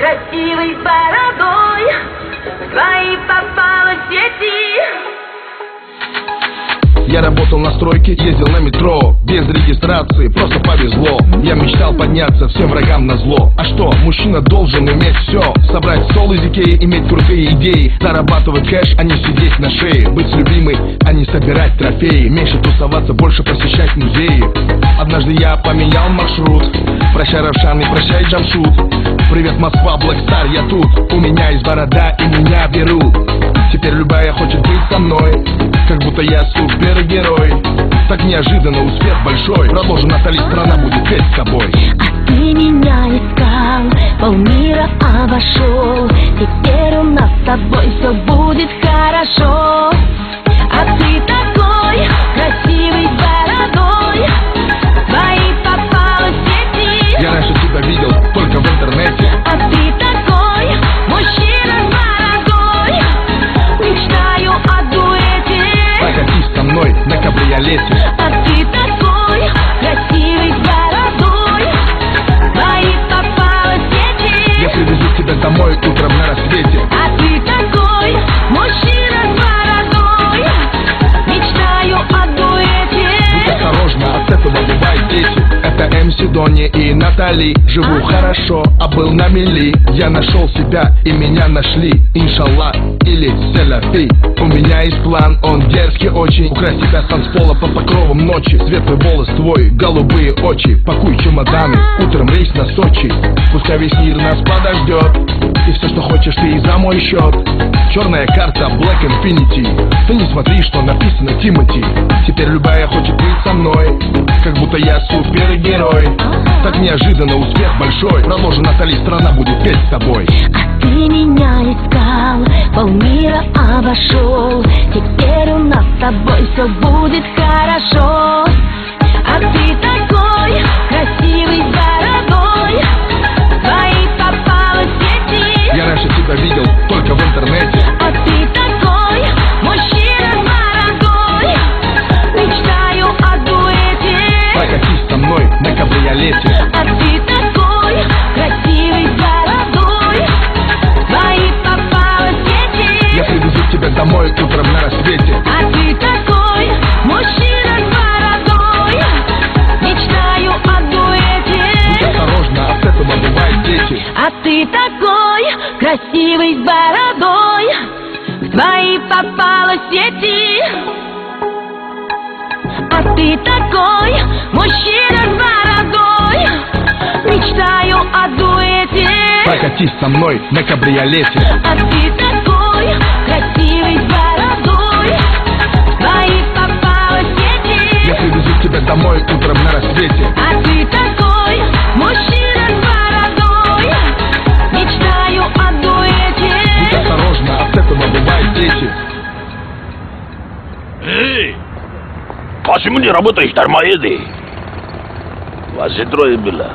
красивый с бородой. Твои попала в сети Я работал на стройке, ездил на метро. Без регистрации, просто повезло. Я мечтал подняться всем врагам на зло. А что, мужчина должен иметь все Собрать стол из Икеи, иметь крутые идеи. Зарабатывать кэш, а не сидеть на шее. Быть любимой, а не собирать трофеи. Меньше тусоваться, больше посещать музеи. Однажды я поменял маршрут. Прощай, Равшан, и прощай, Джамшут Привет, Москва, Блэкстар, я тут. У меня есть борода, и меня берут Теперь любая хочет быть со мной Как будто я супергерой. Так неожиданно успех большой. Продолжу Натали, страна будет петь с тобой. А ты меня искал, полмира обошел Теперь у нас с тобой все будет хорошо Это МС Дони и Натали. Живу хорошо, а был на мели. Я нашел себя и меня нашли. Иншаллах или Селяфи. У меня есть план, он дерзкий очень. Украсть тебя с танцпола по покровам ночи. Светлый волос твой, голубые очи. Пакуй чемоданы, утром рейс на Сочи. Пускай весь мир нас подождет. И все, что хочешь, ты и за мой счет Черная карта Black Infinity. Ты не смотри, что написано Тимати. Теперь любая хочет быть со мной будто я супергерой. Так неожиданно успех большой. Продолжи, Натали, страна будет петь с тобой. А ты меня искал, полмира обошел. Теперь у нас с тобой все будет хорошо. А ты такой красивый А ты такой красивый с бородой. В твои попала в сети. А ты такой мужчина с бородой. Мечтаю о дуэте. Прокатись со мной на кабриолете. А ты такой красивый с бородой. В твои попала в сети. Я привезу тебя домой утром на рассвете काश्मीरी रबत इस्टारमा येते वासित्रो येबिला